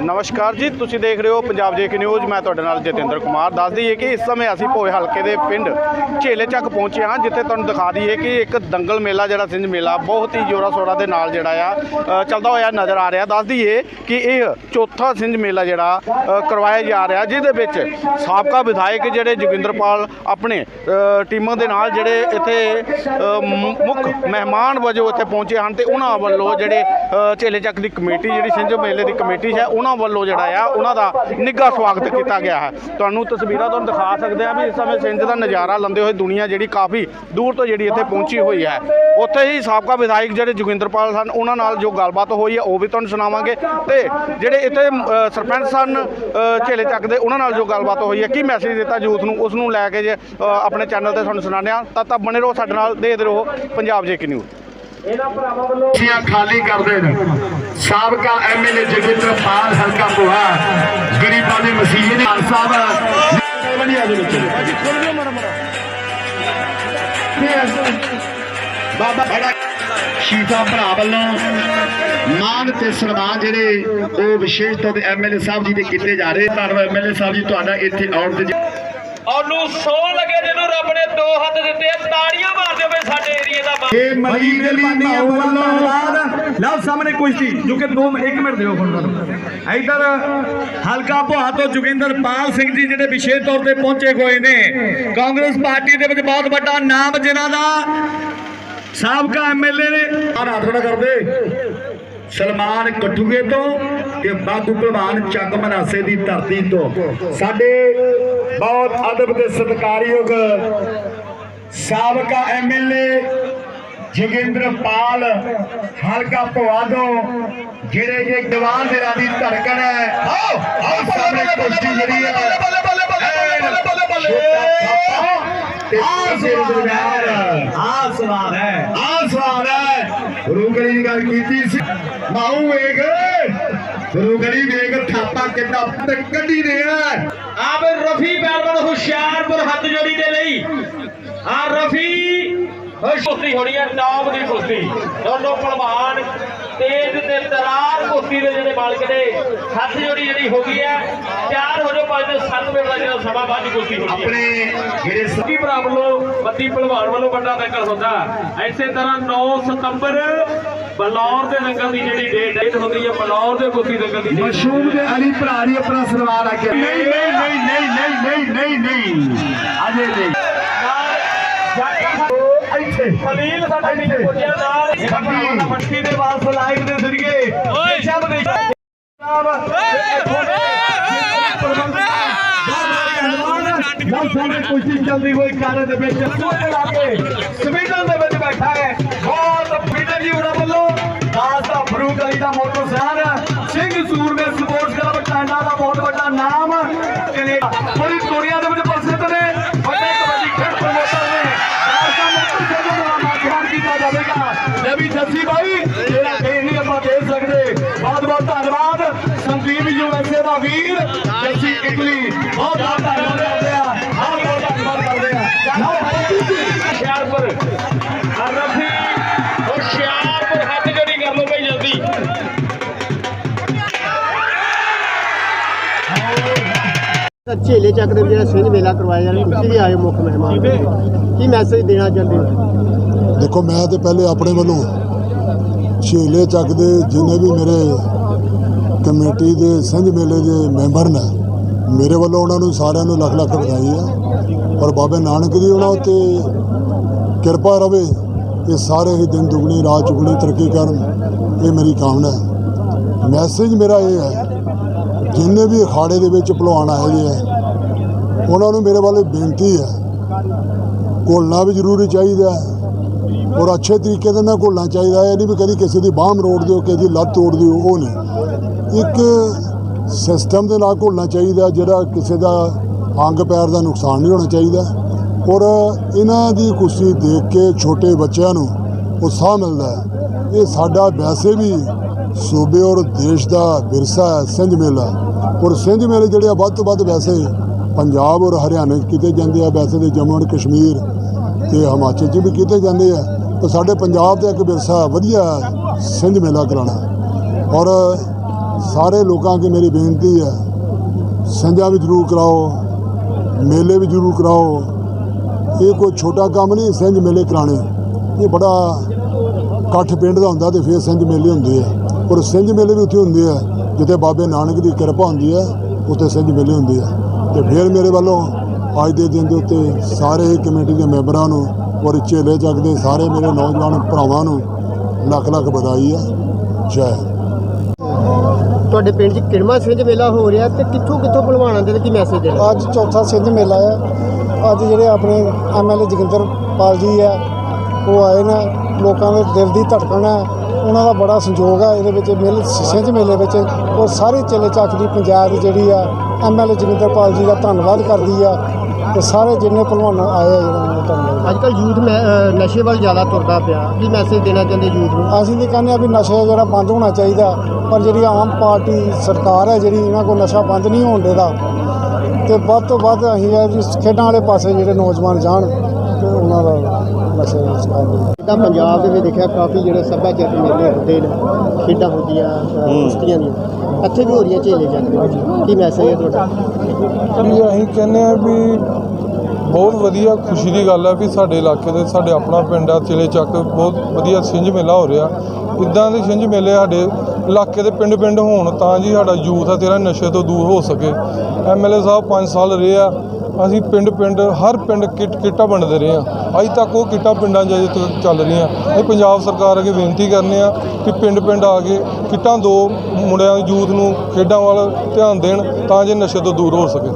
ਨਮਸਕਾਰ ਜੀ, ਤੁਸੀਂ ਦੇਖ ਰਹੇ ਹੋ ਪੰਜਾਬ ਜੇਕੇ ਨਿਊਜ਼ ਮੈਂ ਤੁਹਾਡੇ ਨਾਲ ਜਤਿੰਦਰ ਕੁਮਾਰ। ਦੱਸ ਦਈਏ ਕਿ ਇਸ ਸਮੇਂ ਅਸੀਂ ਭੋਏ ਹਲਕੇ ਦੇ ਪਿੰਡ ਝੇਲੇ ਚੱਕ ਪਹੁੰਚੇ ਹਾਂ, ਜਿੱਥੇ ਤੁਹਾਨੂੰ ਦਿਖਾ ਦਈਏ ਕਿ ਇੱਕ ਦੰਗਲ ਮੇਲਾ, ਜਿਹੜਾ ਸਿੰਝ ਮੇਲਾ, ਬਹੁਤ ਹੀ ਜੋਰਾ ਸ਼ੋਰਾ ਦੇ ਨਾਲ ਜਿਹੜਾ ਆ ਚੱਲਦਾ ਹੋਇਆ ਨਜ਼ਰ ਆ ਰਿਹਾ। ਦੱਸ ਦਈਏ ਕਿ ਇਹ ਚੌਥਾ ਸਿੰਝ ਮੇਲਾ ਜਿਹੜਾ ਕਰਵਾਇਆ ਜਾ ਰਿਹਾ, ਜਿਹਦੇ ਵਿੱਚ ਸਾਬਕਾ ਵਿਧਾਇਕ ਜਿਹੜੇ ਜੋਗਿੰਦਰਪਾਲ ਆਪਣੇ ਟੀਮਾਂ ਦੇ ਨਾਲ ਜਿਹੜੇ ਇੱਥੇ ਮੁੱਖ ਮਹਿਮਾਨ ਵਜੋਂ ਇੱਥੇ ਪਹੁੰਚੇ ਹਨ ਤੇ ਉਹਨਾਂ ਵੱਲੋਂ ਜਿਹੜੇ ਝੇਲੇ ਚੱਕ ਦੀ ਕਮੇਟੀ, ਜਿਹੜੀ ਸਿੰਝ ਮੇਲੇ ਦੀ ਕਮੇਟੀ ਹੈ ਉਹਨਾਂ ਵੱਲੋਂ ਜਿਹੜਾ ਆ, ਉਹਨਾਂ ਦਾ ਨਿੱਘਾ ਸਵਾਗਤ ਕੀਤਾ ਗਿਆ ਹੈ। ਤੁਹਾਨੂੰ ਤਸਵੀਰਾਂ ਤੁਹਾਨੂੰ ਦਿਖਾ ਸਕਦੇ ਆ ਵੀ ਇਸ ਸਮੇਂ ਸਿੰਝ ਦਾ ਨਜ਼ਾਰਾ ਲੈਂਦੇ ਹੋਏ ਦੁਨੀਆ ਜਿਹੜੀ ਕਾਫੀ ਦੂਰ ਤੋਂ ਜਿਹੜੀ ਇੱਥੇ ਪਹੁੰਚੀ ਹੋਈ ਹੈ। ਉੱਥੇ ਹੀ ਸਾਬਕਾ ਵਿਧਾਇਕ ਜਿਹੜੇ ਜੋਗਿੰਦਰਪਾਲ ਸਨ, ਉਹਨਾਂ ਨਾਲ ਜੋ ਗੱਲਬਾਤ ਹੋਈ ਹੈ, ਉਹ ਵੀ ਤੁਹਾਨੂੰ ਸੁਣਾਵਾਂਗੇ। ਤੇ ਜਿਹੜੇ ਇੱਥੇ ਸਰਪੰਚ ਸਨ ਝੇਲੇ ਚੱਕ ਦੇ, ਉਹਨਾਂ ਨਾਲ ਜੋ ਗੱਲਬਾਤ ਹੋਈ ਹੈ, ਕੀ ਮੈਸੇਜ ਦਿੱਤਾ ਯੂਥ ਨੂੰ? ਉਸ ਨੂੰ ਲੈ ਕੇ ਜੇ ਆਪਣੇ ਚੈਨਲ ਤੇ ਤੁਹਾਨੂੰ ਸੁਣਾਉਂਦੇ ਹਾਂ। ਤਾਂ ਤਾਂ ਬਣੇ ਰਹੋ ਸਾਡੇ ਨਾਲ, ਦੇਖਦੇ ਰਹੋ ਪੰਜਾਬ ਜੇ ਨਿਊਜ਼ ਕੁਰਸੀਆਂ ਖਾਲੀ ਕਰਦੇ ਨੇ। ਸਾਬਕਾ ਐਮਐਲਏ ਜਗਿੰਦਰਪਾਲ ਹਲਕਾ ਪੁਆ ਗਰੀਬਾਂ ਦੇ ਮਸੀਹ ਨੇ। ਸਾਹਿਬ ਬਣਿਆ ਦੇ ਵਿੱਚ। ਬਾਬਾ ਬੜਾ ਸ਼ੀਤਾ ਭਰਾ ਵੱਲੋਂ ਮਾਨ ਤੇ ਸਨਮਾਨ ਜਿਹੜੇ ਉਹ ਵਿਸ਼ੇਸ਼ ਤੌਰ ਤੇ ਐਮਐਲਏ ਸਾਹਿਬ ਜੀ ਦੇ ਕੀਤੇ ਜਾ ਰਹੇ। ਧੰਨਵਾਦ ਐਮਐਲਏ ਸਾਹਿਬ ਜੀ ਤੁਹਾਡਾ ਇੱਥੇ ਆਉਣ ਤੇ ਉਹਨੂੰ ਸੌ ਲੱਗੇ ਜਿਹਨੂੰ ਰੱਬ ਨੇ ਦੋ ਹੱਥ ਦਿੱਤੇ ਆ, ਤਾੜੀਆਂ ਮਾਰ ਦਿਓ ਬਈ ਸਾਡੇ ਏਰੀਏ ਦਾ ਬਾ- ਇਹ ਮਲੀ ਦੇ ਮਾਨੀਆਂ ਵੱਲੋਂ ਲਓ ਸਾਹਮਣੇ ਕੁਸ਼ਤੀ ਜੋ ਕਿ 2 1 ਮਿੰਟ ਦਿਓ ਹੁਣ ਇਧਰ ਹਲਕਾ ਭੋਆ ਤੋਂ ਜੋਗਿੰਦਰਪਾਲ ਸਿੰਘ ਜੀ ਜਿਹੜੇ ਵਿਸ਼ੇਸ਼ ਤੌਰ ਤੇ ਪਹੁੰਚੇ ਹੋਏ ਨੇ। ਕਾਂਗਰਸ ਪਾਰਟੀ ਦੇ ਵਿੱਚ ਬਹੁਤ ਵੱਡਾ ਨਾਮ ਜਿਨ੍ਹਾਂ ਦਾ ਸਾਬਕਾ ਐਮਐਲਏ ਨੇ। ਆਹ ਹੱਥ ਖੜਾ ਕਰਦੇ ਸਲਮਾਨ ਕਠੂਏ ਤੋਂ ਤੇ ਬਾਗੂ ਭਲਵਾਨ ਚੱਕ ਮਨਾਸੇ ਦੀ ਧਰਤੀ ਤੋਂ। ਸਾਡੇ ਬਹੁਤ ਅਦਬ ਤੇ ਸਤਿਕਾਰਯੋਗ ਸਾਬਕਾ ਐਮਐਲਏ ਜੋਗਿੰਦਰਪਾਲ ਹਲਕਾ ਭਵਾਦੋ ਜਿਹੜੇ ਜੇ ਜਵਾਨ ਦੇ ਦੀ ਧੜਕਣ ਹੈ। ਆਓ ਆਓ ਸਾਹਮਣੇ ਕੁਸ਼ਤੀ ਜਿਹੜੀ ਹੈ। ਆਹ ਸਵਾਲ ਹੈ ਆ ਸਵਾਲ ਹੈ। ਗੁਰੂ ਗੱਲ ਕੀਤੀ ਸੀ। ਮਾਊ ਵੇਖ। ਗੁਰੂ ਗਲੀ ਥਾਪਾ ਕਿੱਦਾਂ ਤੇ ਕੱਢੀ ਰਿਹਾ ਆ। ਰਫੀ ਪਹਿਲਵਾਨ ਹੁਸ਼ਿਆਰਪੁਰ ਹੱਥ ਜੋੜੀ ਦੇ ਲਈ। ਆ ਰਫੀ ਕੁਸ਼ਤੀ ਹੋਣੀ ਹੈ ਟੌਪ ਦੀ ਕੁਸ਼ਤੀ। ਦੋਨੋਂ ਪਹਿਲਵਾਨ ਤੇਜ਼ ਤੇ ਤਰਾਰ ਕੁਸ਼ਤੀ ਦੇ ਜਿਹੜੇ ਮਾਲਕ ਨੇ, ਹੱਥ ਜੋੜੀ ਜਿਹੜੀ ਹੋ ਗਈ ਹੈ ਤਿਆਰ ਤੇ 7 ਮਿੰਟ ਦਾ ਜਿਹੜਾ ਸਮਾਂ ਬਾਅਦ ਕੁਸ਼ਤੀ ਹੋਣੀ ਹੈ। ਆਪਣੇ ਮੇਰੇ ਸਕੀ ਭਰਾ ਵੱਲੋਂ ਬੱਦੀ ਭਲਵਾਨ ਵੱਲੋਂ ਵੱਡਾ ਦੰਗਲ ਹੁੰਦਾ। ਐਸੇ ਤਰ੍ਹਾਂ 9 ਸਤੰਬਰ ਬਲੌਰ ਦੇ ਦੰਗਲ ਦੀ ਜਿਹੜੀ ਡੇਟ ਡੇਟ ਹੁੰਦੀ ਹੈ ਬਲੌਰ ਦੇ ਕੁਸ਼ਤੀ ਦੰਗਲ ਦੀ ਮਸ਼ਹੂਰ ਦੇ ਅਲੀ ਭਰਾ ਨੇ ਆਪਣਾ ਸਨਮਾਨ ਆ ਕੇ ਨਹੀਂ ਨਹੀਂ ਨਹੀਂ ਨਹੀਂ ਨਹੀਂ ਨਹੀਂ ਨਹੀਂ ਅਜੇ ਨਹੀਂ। ਇੱਥੇ। ਖਲੀਲ ਸਾਡਾ ਨਹੀਂ ਪੁੱਜਿਆ ਨਾਲ। ਮੱਠੀ ਦੇ ਵਾਸ ਲਾਈਵ ਦੇ ਜ਼ਰੀਏ ਓਏ। ਸ਼ਾਮ ਦੇ ਵਿਦੇਸ਼ਾਂ ਲਓ ਸਾਡੇ ਕੁਸ਼ਤੀ ਚੱਲਦੀ ਹੋਈ ਕਾਰੇ ਦੇ ਵਿੱਚ ਕੁੱਲ ਲਾ ਕੇ ਸਵੀਡਨ ਦੇ ਵਿੱਚ ਬੈਠਾ ਹੈ। ਬਹੁਤ ਪੀਟਰ ਜੀ ਉਹਨਾਂ ਵੱਲੋਂ। ਦਾਸ ਦਾ ਫਰੂਕ ਅਲੀ ਦਾ ਮੋਟਰ ਸਾਨ ਸਿੰਘ ਸੂਰਮੇ ਸਪੋਰਟਸ ਕਲੱਬ ਟਾਂਡਾ ਦਾ ਬਹੁਤ ਵੱਡਾ ਨਾਮ ਕੈਨੇਡਾ ਪੂਰੀ ਦੁਨੀਆ ਦੇ ਵਿੱਚ ਪ੍ਰਸਿੱਧ ਨੇ। ਵੱਡੇ ਕਬੱਡੀ ਖੇਡ ਪ੍ਰਮੋਟਰ ਨੇ। ਦਾਸ ਦਾ ਮੋਟਰ ਸਾਨ ਦਾ ਮਾਧਿਅਮ ਕੀਤਾ ਜਾਵੇਗਾ। ਨਵੀਂ ਜੱਸੀ ਬਾਈ ਝੇਲੇ ਚੱਕ ਦੇ ਜਿਹੜਾ ਸਿੰਘ ਮੇਲਾ ਕਰਵਾਇਆ ਜਾ ਰਿਹਾ, ਤੁਸੀਂ ਵੀ ਆਏ ਮੁੱਖ ਮਹਿਮਾਨ ਕੀ ਮੈਸੇਜ ਦੇਣਾ ਚਾਹੁੰਦੇ ਹੋ? ਦੇਖੋ, ਮੈਂ ਤੇ ਪਹਿਲੇ ਆਪਣੇ ਵੱਲੋਂ ਛੇਲੇ ਚੱਕ ਦੇ ਜਿੰਨੇ ਵੀ ਮੇਰੇ ਕਮੇਟੀ ਦੇ ਸਿੰਝ ਮੇਲੇ ਦੇ ਮੈਂਬਰ ਨੇ, ਮੇਰੇ ਵੱਲੋਂ ਉਹਨਾਂ ਨੂੰ ਸਾਰਿਆਂ ਨੂੰ ਲੱਖ ਲੱਖ ਵਧਾਈ ਆ। ਔਰ ਬਾਬੇ ਨਾਨਕ ਦੀ ਉਹਨਾਂ ਉੱਤੇ ਕਿਰਪਾ ਰਵੇ, ਇਹ ਸਾਰੇ ਹੀ ਦਿਨ ਦੁਗਣੀ, ਰਾਤ ਚੁਗਣੀ ਤਰੱਕੀ ਕਰਨ, ਇਹ ਮੇਰੀ ਕਾਮਨਾ ਹੈ। ਮੈਸੇਜ ਮੇਰਾ ਇਹ ਹੈ ਜਿੰਨੇ ਵੀ ਅਖਾੜੇ ਦੇ ਵਿੱਚ ਭਲਵਾਨ ਆਏ ਹੈ ਉਹਨਾਂ ਨੂੰ ਮੇਰੇ ਵੱਲੋਂ ਬੇਨਤੀ ਹੈ। ਘੋਲਣਾ ਵੀ ਜ਼ਰੂਰੀ ਚਾਹੀਦਾ ਹੈ ਔਰ ਅੱਛੇ ਤਰੀਕੇ ਦੇ ਨਾਲ ਘੋਲਣਾ ਚਾਹੀਦਾ ਹੈ। ਇਹ ਨਹੀਂ ਵੀ ਕਦੀ ਕਿਸੇ ਦੀ ਬਾਹ ਮਰੋੜ ਦਿਓ, ਕਿਸੇ ਦੀ ਲੱਤ ਤੋੜ ਦਿਓ, ਉਹ ਨਹੀਂ। ਇੱਕ ਸਿਸਟਮ ਦੇ ਨਾਲ ਘੋਲਣਾ ਚਾਹੀਦਾ, ਜਿਹੜਾ ਕਿਸੇ ਦਾ ਅੰਗ ਪੈਰ ਦਾ ਨੁਕਸਾਨ ਨਹੀਂ ਹੋਣਾ ਚਾਹੀਦਾ ਔਰ ਇਹਨਾਂ ਦੀ ਕੁਸ਼ਤੀ ਦੇਖ ਕੇ ਛੋਟੇ ਬੱਚਿਆਂ ਨੂੰ ਉਤਸ਼ਾਹ ਮਿਲਦਾ ਹੈ। ਇਹ ਸਾਡਾ ਵੈਸੇ ਵੀ ਸੂਬੇ ਔਰ ਦੇਸ਼ ਦਾ ਵਿਰਸਾ ਹੈ ਸਿੰਝ ਮੇਲਾ। ਔਰ ਸਿੰਝ ਮੇਲੇ ਜਿਹੜੇ ਆ, ਵੱਧ ਤੋਂ ਵੱਧ ਵੈਸੇ ਪੰਜਾਬ ਔਰ ਹਰਿਆਣੇ 'ਚ ਕੀਤੇ ਜਾਂਦੇ ਆ। ਵੈਸੇ ਤੇ ਜੰਮੂ ਐਂਡ ਕਸ਼ਮੀਰ ਤੇ ਹਿਮਾਚਲ 'ਚ ਵੀ ਕੀਤੇ ਜਾਂਦੇ ਆ। ਪਰ ਸਾਡੇ ਪੰਜਾਬ ਦਾ ਇੱਕ ਵਿਰਸਾ ਵਧੀਆ ਸਿੰਝ ਮੇਲਾ ਕਰਾਉਣਾ। ਔਰ ਸਾਰੇ ਲੋਕਾਂ ਅੱਗੇ ਮੇਰੀ ਬੇਨਤੀ ਹੈ ਸੰਜਾ ਵੀ ਜ਼ਰੂਰ ਕਰਾਓ, ਮੇਲੇ ਵੀ ਜ਼ਰੂਰ ਕਰਾਓ। ਇਹ ਕੋਈ ਛੋਟਾ ਕੰਮ ਨਹੀਂ ਸਿੰਝ ਮੇਲੇ ਕਰਾਣੇ ਇਹ ਬੜਾ ਇਕੱਠ ਪਿੰਡ ਦਾ ਹੁੰਦਾ ਤੇ ਫਿਰ ਸਿੰਝ ਮੇਲੇ ਹੁੰਦੇ ਆ। ਪਰ ਸਿੰਝ ਮੇਲੇ ਵੀ ਉੱਥੇ ਹੁੰਦੇ ਆ ਜਿੱਥੇ ਬਾਬੇ ਨਾਨਕ ਦੀ ਕਿਰਪਾ ਹੁੰਦੀ ਹੈ ਉੱਥੇ ਸਿੰਝ ਮੇਲੇ ਹੁੰਦੇ ਆ। ਤੇ ਫਿਰ ਮੇਰੇ ਵੱਲੋਂ ਅੱਜ ਦੇ ਦਿਨ ਦੇ ਉੱਤੇ ਸਾਰੇ ਕਮੇਟੀ ਦੇ ਮੈਂਬਰਾਂ ਨੂੰ ਔਰ ਝੇਲੇ ਚੱਕ ਦੇ ਸਾਰੇ ਮੇਰੇ ਨੌਜਵਾਨ ਭਰਾਵਾਂ ਨੂੰ ਲੱਖ ਲੱਖ ਵਧਾਈ ਆ। ਜੈ ਹਿੰਦ। ਤੁਹਾਡੇ ਪਿੰਡ 'ਚ ਕਿਰਮਾ ਸਿੰਝ ਮੇਲਾ ਹੋ ਰਿਹਾ ਤੇ ਕਿੱਥੋਂ ਕਿੱਥੋਂ ਭਲਵਾਨਾਂ ਦੇ ਕੀ ਮੈਸੇਜ ਦੇਣਾ? ਅੱਜ ਚੌਥਾ ਸਿੰਧ ਮੇਲਾ ਆ। ਅੱਜ ਜਿਹੜੇ ਆਪਣੇ ਐਮਐਲਏ ਜੋਗਿੰਦਰ ਪਾਲ ਜੀ ਆ ਉਹ ਆਏ ਨੇ ਲੋਕਾਂ ਦੇ ਦਿਲ ਦੀ ਧੜਕਣ ਹੈ ਉਹਨਾਂ ਦਾ ਬੜਾ ਸੰਯੋਗ ਹੈ ਇਹਦੇ ਵਿੱਚ ਮੇਲੇ ਸਿੰਝ ਮੇਲੇ ਵਿੱਚ ਔਰ ਸਾਰੇ ਚੇਲੇ ਚੱਕ ਦੀ ਪੰਜਾਬ ਜਿਹੜੀ ਆ ਐਮਐਲਏ ਜੋਗਿੰਦਰ ਪਾਲ ਜੀ ਦਾ ਧੰਨਵਾਦ ਕਰਦੀ ਆ ਤੇ ਸਾਰੇ ਜਿੰਨੇ ਭਲਵਾਨ ਆਏ ਆ ਜਿਹੜਾ ਧੰਨਵਾਦ। ਅੱਜ ਕੱਲ ਯੂਥ ਨਸ਼ੇ ਵੱਲ ਜ਼ਿਆਦਾ ਤੁਰਦਾ ਪਿਆ। ਕੀ ਮੈਸੇਜ ਦੇਣਾ ਚਾਹੁੰਦੇ ਯੂਥ ਨੂੰ? ਅਸੀਂ ਤਾਂ ਕਹਿੰਦੇ ਆ ਵੀ ਨਸ਼ਾ ਜਿਹੜਾ ਬੰਦ ਹੋਣਾ ਚਾਹੀਦਾ ਪਰ ਜਿਹੜੀ ਆਮ ਪਾਰਟੀ ਸਰਕਾਰ ਹੈ ਜਿਹੜੀ ਇਹਨਾਂ ਕੋਲ ਨਸ਼ਾ ਬੰਦ ਨਹੀਂ ਹੋਣ ਦੇਦਾ ਤੇ ਵੱਧ ਤੋਂ ਵੱਧ ਅਸੀਂ ਇਹ ਖੇਡਾਂ ਵਾਲੇ ਪਾਸੇ ਜਿਹੜੇ ਨੌਜਵਾਨ ਜਾਣ ਤੇ ਉਹਨਾਂ ਦਾ ਜਿੱਦਾਂ ਪੰਜਾਬ ਦੇ ਵਿੱਚ ਦੇਖਿਆ ਕਾਫੀ ਜਿਹੜੇ ਸੱਭਿਆਚਾਰਕ ਮੇਲੇ ਹੁੰਦੇ ਨੇ, ਖੇਡਾਂ ਹੁੰਦੀਆਂ ਕੁਸ਼ਤੀਆਂ ਦੀਆਂ, ਇੱਥੇ ਵੀ ਹੋ ਰਹੀਆਂ ਝੇਲੇ ਜੱਗ ਵਿੱਚ। ਕੀ ਮੈਸੇਜ ਹੈ ਤੁਹਾਡਾ? ਵੀ ਅਸੀਂ ਕਹਿੰਦੇ ਆ ਵੀ ਬਹੁਤ ਵਧੀਆ ਖੁਸ਼ੀ ਦੀ ਗੱਲ ਹੈ ਵੀ ਸਾਡੇ ਇਲਾਕੇ ਦੇ, ਸਾਡੇ ਆਪਣਾ ਪਿੰਡ ਆ ਚਿਲੇ ਚੱਕ, ਬਹੁਤ ਵਧੀਆ ਛਿੰਝ ਮੇਲਾ ਹੋ ਰਿਹਾ। ਇਦਾਂ ਦੇ ਛਿੰਝ ਮੇਲੇ ਸਾਡੇ ਇਲਾਕੇ ਦੇ ਪਿੰਡ ਪਿੰਡ ਹੋਣ, ਤਾਂ ਜੀ ਸਾਡਾ ਯੂਥ ਆ, ਤੇਰਾ ਨਸ਼ੇ ਤੋਂ ਦੂਰ ਹੋ ਸਕੇ। ਐਮਐਲਏ ਸਾਹਿਬ 5 ਸਾਲ ਰਹੇ ਆ ਅਸੀਂ ਪਿੰਡ ਪਿੰਡ ਹਰ ਪਿੰਡ ਕਿੱਟ ਕਿੱਟਾਂ ਵੰਡਦੇ ਰਹੇ ਹਾਂ। ਅੱਜ ਤੱਕ ਉਹ ਕਿੱਟਾਂ ਪਿੰਡਾਂ 'ਚ ਅਜੇ ਤੱਕ ਚੱਲ ਰਹੀਆਂ। ਇਹ ਪੰਜਾਬ ਸਰਕਾਰ ਅੱਗੇ ਬੇਨਤੀ ਕਰਨੇ ਆ ਕਿ ਪਿੰਡ ਪਿੰਡ ਆ ਕੇ ਕਿੱਟਾਂ ਦੋ ਮੁੰਡਿਆਂ ਯੂਥ ਨੂੰ ਖੇਡਾਂ ਵੱਲ ਧਿਆਨ ਦੇਣ ਤਾਂ ਜੇ ਨਸ਼ੇ ਤੋਂ ਦੂਰ ਹੋ ਸਕੇ।